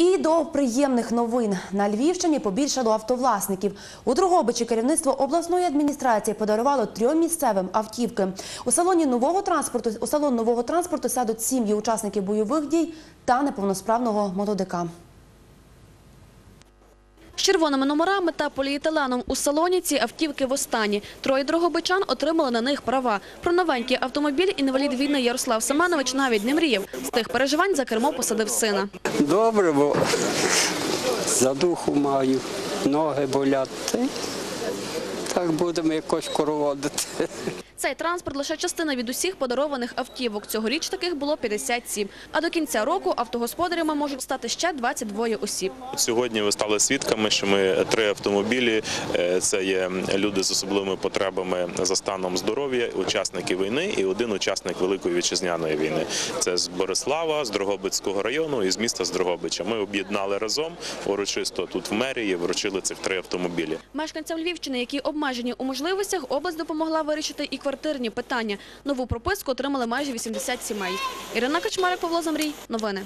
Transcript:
І до приємних новин на Львівщині побільшало автовласників. У Другобичі керівництво обласної адміністрації подарувало трьом місцевим автівки. У салоні нового транспорту у салон нового транспорту сядуть сім'ї учасників бойових дій та неповносправного молодика. Червоними номерами та поліетиленом у салоні ці автівки востанні. Троє дрогобичан отримали на них права. Про новенький автомобіль інвалід війни Ярослав Семенович навіть не мріяв. З тих переживань за кермо посадив сина. Добре, бо задуху маю, ноги болять. Так будемо якось короводити. Цей транспорт лише частина від усіх подарованих автівок. Цьогоріч таких було 57. А до кінця року автогосподарями можуть стати ще 22 осіб. Сьогодні ви стали свідками, що ми три автомобілі. е, Це є люди з особливими потребами за станом здоров'я, учасники війни і один учасник Великої вітчизняної війни. Це з Борислава, з Дрогобицького району і з міста з Дрогобича. Ми об'єднали разом урочисто тут в мерії, вручили цих три автомобілі. Мешканцям Львівщини, які обмежені у можливостях, область допомогла вирішити і квартирні питання. Нову прописку отримали майже 80 сімей. Ірина Качмарик, Павло Замрій. Новини.